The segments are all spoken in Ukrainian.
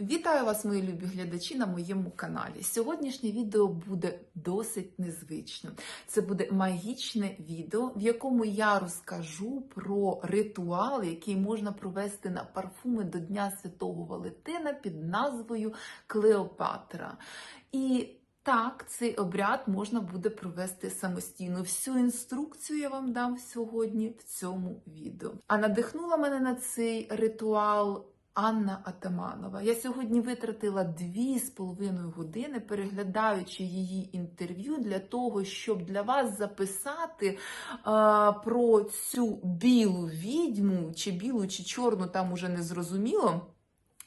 Вітаю вас, мої любі глядачі, на моєму каналі. Сьогоднішнє відео буде досить незвичним. Це буде магічне відео, в якому я розкажу про ритуал, який можна провести на парфуми до Дня Святого Валентина під назвою Клеопатра. І так, цей обряд можна буде провести самостійно. Всю інструкцію я вам дам сьогодні в цьому відео. А надихнула мене на цей ритуал Анна Атаманова. Я сьогодні витратила дві з половиною години, переглядаючи її інтерв'ю для того, щоб для вас записати е, про цю білу відьму, чи білу, чи чорну, там уже не зрозуміло.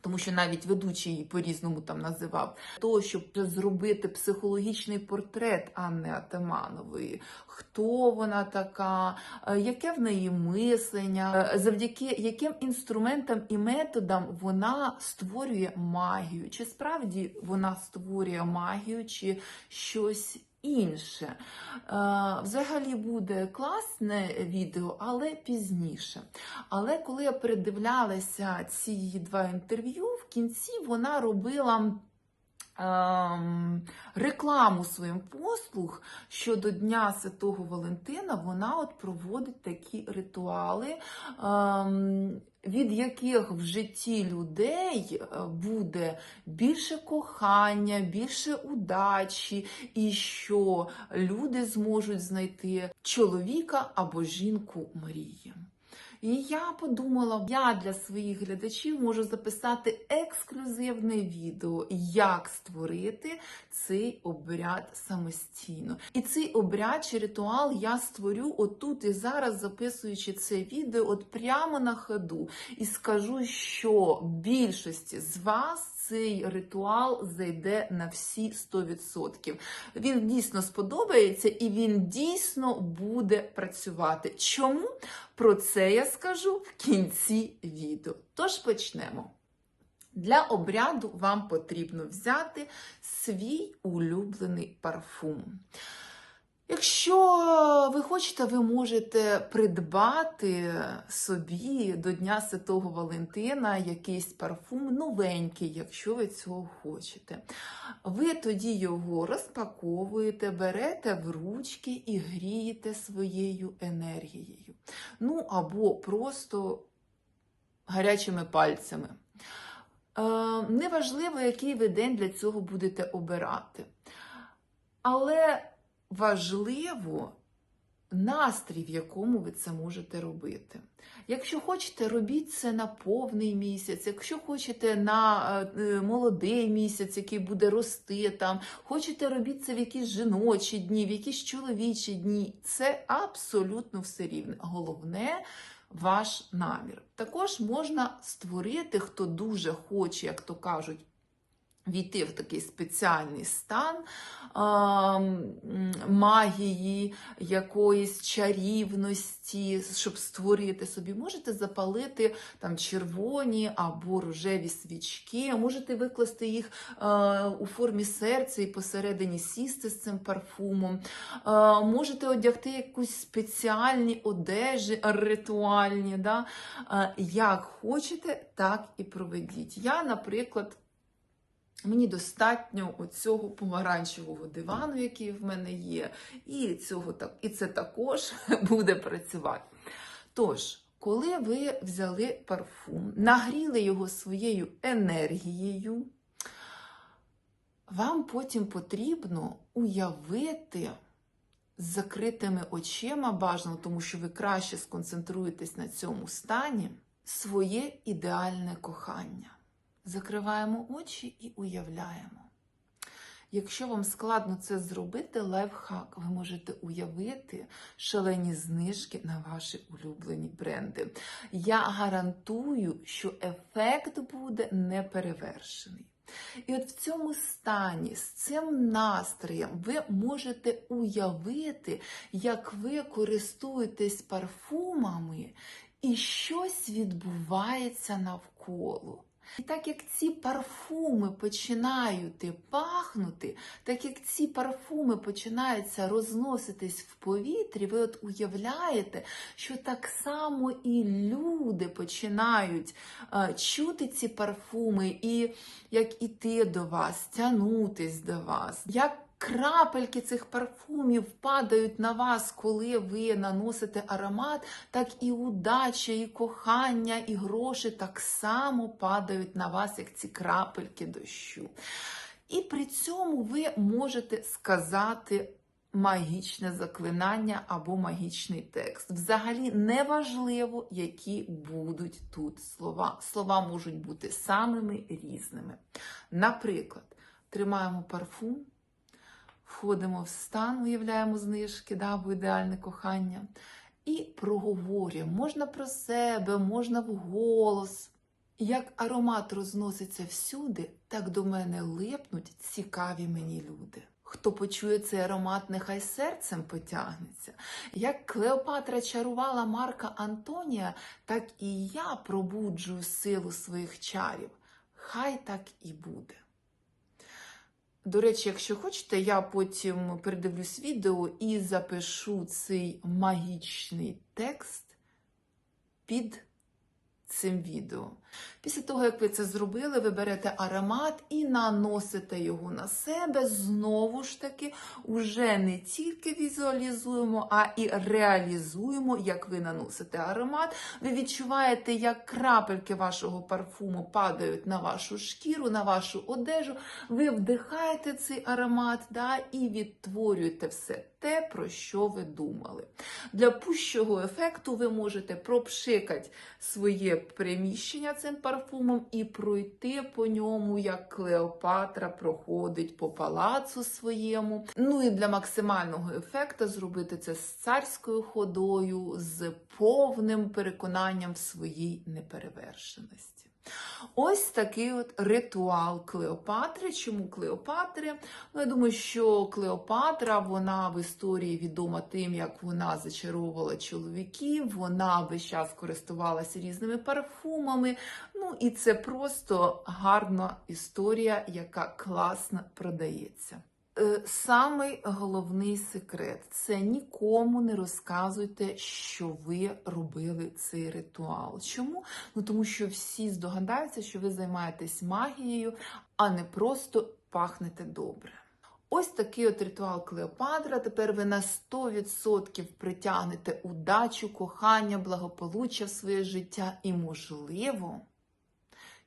Тому що навіть ведучий її по-різному там називав, того, щоб зробити психологічний портрет Анни Атаманової, хто вона така, е, яке в неї мислення, е, завдяки яким інструментам і методам вона створює магію, чи справді вона створює магію, чи щось. Інше. Е, Взагалі буде класне відео, але пізніше. Але коли я передивлялася ці два інтерв'ю, в кінці вона робила. ем, Рекламу своїм послуг щодо Дня Святого Валентина вона от проводить такі ритуали, ем, від яких в житті людей е, буде більше кохання, більше удачі, і що люди зможуть знайти чоловіка або жінку мрії. І я подумала, я для своїх глядачів можу записати ексклюзивне відео, як створити цей обряд самостійно. І цей обряд чи ритуал я створю отут і зараз, записуючи це відео, от прямо на ходу. І скажу, що більшості з вас. Цей ритуал зайде на всі 100%. Він дійсно сподобається і він дійсно буде працювати. Чому? Про це я скажу в кінці відео. Тож почнемо. Для обряду вам потрібно взяти свій улюблений парфум. Якщо ви хочете, ви можете придбати собі до Дня Святого Валентина якийсь парфум новенький, якщо ви цього хочете. Ви тоді його розпаковуєте, берете в ручки і грієте своєю енергією. Ну або просто гарячими пальцями. Е, неважливо, який ви день для цього будете обирати. Але важливо настрій, в якому ви це можете робити. Якщо хочете, робіть це на повний місяць, якщо хочете на е, молодий місяць, який буде рости там, хочете робіть це в якісь жіночі дні, в якісь чоловічі дні. Це абсолютно все рівне. Головне ваш намір. Також можна створити, хто дуже хоче, як то кажуть, війти в такий спеціальний стан а, магії, якоїсь чарівності, щоб створити собі, можете запалити там червоні або рожеві свічки, можете викласти їх а, у формі серця і посередині сісти з цим парфумом. А, можете одягти якусь спеціальні одежі ритуальні. Да? А, як хочете, так і проведіть. Я, наприклад, Мені достатньо оцього помаранчевого дивану, який в мене є, і, цього, і це також буде працювати. Тож, коли ви взяли парфум, нагріли його своєю енергією, вам потім потрібно уявити з закритими очима, бажано, тому що ви краще сконцентруєтесь на цьому стані, своє ідеальне кохання. Закриваємо очі і уявляємо. Якщо вам складно це зробити, лайфхак, ви можете уявити шалені знижки на ваші улюблені бренди. Я гарантую, що ефект буде неперевершений. І от в цьому стані, з цим настроєм, ви можете уявити, як ви користуєтесь парфумами, і щось відбувається навколо. І так як ці парфуми починають пахнути, так як ці парфуми починаються розноситись в повітрі, ви от уявляєте, що так само і люди починають е, чути ці парфуми, і як іти до вас, тягнутись до вас. як Крапельки цих парфумів падають на вас, коли ви наносите аромат, так і удача, і кохання, і гроші так само падають на вас, як ці крапельки дощу. І при цьому ви можете сказати магічне заклинання або магічний текст. Взагалі неважливо, які будуть тут слова. Слова можуть бути самими різними. Наприклад, тримаємо парфум. Входимо в стан, уявляємо знижки, да, або ідеальне кохання. І проговорюємо. Можна про себе, можна вголос. Як аромат розноситься всюди, так до мене липнуть цікаві мені люди. Хто почує цей аромат, нехай серцем потягнеться. Як Клеопатра чарувала Марка Антонія, так і я пробуджую силу своїх чарів. Хай так і буде. До речі, якщо хочете, я потім передивлюсь відео і запишу цей магічний текст під цим відео. Після того, як ви це зробили, ви берете аромат і наносите його на себе. Знову ж таки, уже не тільки візуалізуємо, а і реалізуємо, як ви наносите аромат. Ви відчуваєте, як крапельки вашого парфуму падають на вашу шкіру, на вашу одежу. Ви вдихаєте цей аромат да, і відтворюєте все те, про що ви думали. Для пущого ефекту ви можете пропшикати своє приміщення цим парфумом і пройти по ньому, як Клеопатра проходить по палацу своєму. Ну і для максимального ефекту зробити це з царською ходою, з повним переконанням в своїй неперевершеності. Ось такий от ритуал Клеопатри. Чому Клеопатри? Ну, я думаю, що Клеопатра вона в історії відома тим, як вона зачаровувала чоловіків, вона весь час користувалася різними парфумами. Ну і це просто гарна історія, яка класно продається. Е, Самий головний секрет це нікому не розказуйте, що ви робили цей ритуал. Чому? Ну тому що всі здогадаються, що ви займаєтесь магією, а не просто пахнете добре. Ось такий от ритуал Клеопатра. Тепер ви на 100% притягнете удачу, кохання, благополуччя в своє життя і, можливо,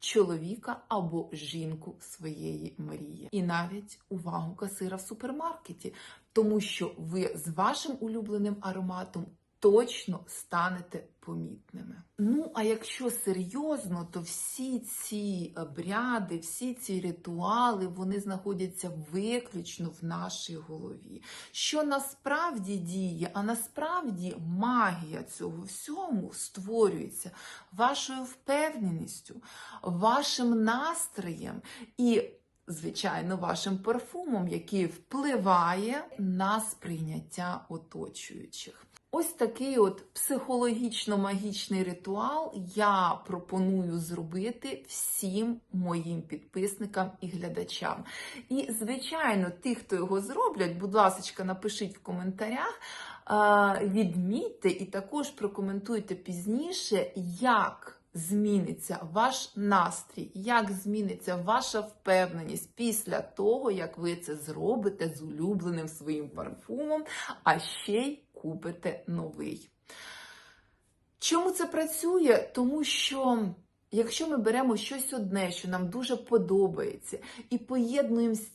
чоловіка або жінку своєї мрії. І навіть увагу касира в супермаркеті, тому що ви з вашим улюбленим ароматом точно станете помітними. Ну, а якщо серйозно, то всі ці обряди, всі ці ритуали, вони знаходяться виключно в нашій голові. Що насправді діє, а насправді магія цього всьому створюється вашою впевненістю, вашим настроєм і. Звичайно, вашим парфумом, який впливає на сприйняття оточуючих. Ось такий от психологічно-магічний ритуал я пропоную зробити всім моїм підписникам і глядачам. І, звичайно, ті, хто його зроблять, будь ласка, напишіть в коментарях, відмітьте і також прокоментуйте пізніше, як. Зміниться ваш настрій, як зміниться ваша впевненість після того, як ви це зробите з улюбленим своїм парфумом, а ще й купите новий. Чому це працює? Тому що. Якщо ми беремо щось одне, що нам дуже подобається, і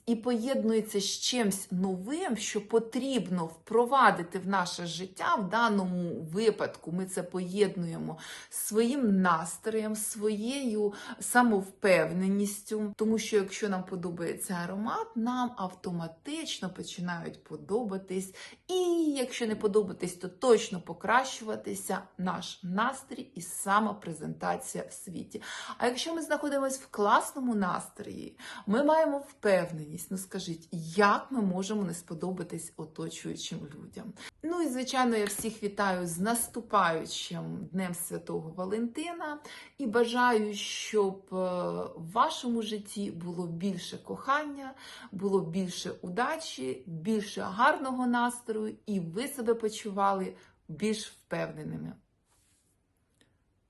і поєднується з чимось новим, що потрібно впровадити в наше життя, в даному випадку ми це поєднуємо своїм настроєм, своєю самовпевненістю, тому що якщо нам подобається аромат, нам автоматично починають подобатись. І якщо не подобатись, то точно покращуватися наш настрій і самопрезентація в світі. Світі. А якщо ми знаходимося в класному настрої, ми маємо впевненість. Ну скажіть, як ми можемо не сподобатись оточуючим людям? Ну і звичайно, я всіх вітаю з наступаючим Днем Святого Валентина і бажаю, щоб е, в вашому житті було більше кохання, було більше удачі, більше гарного настрою, і ви себе почували більш впевненими.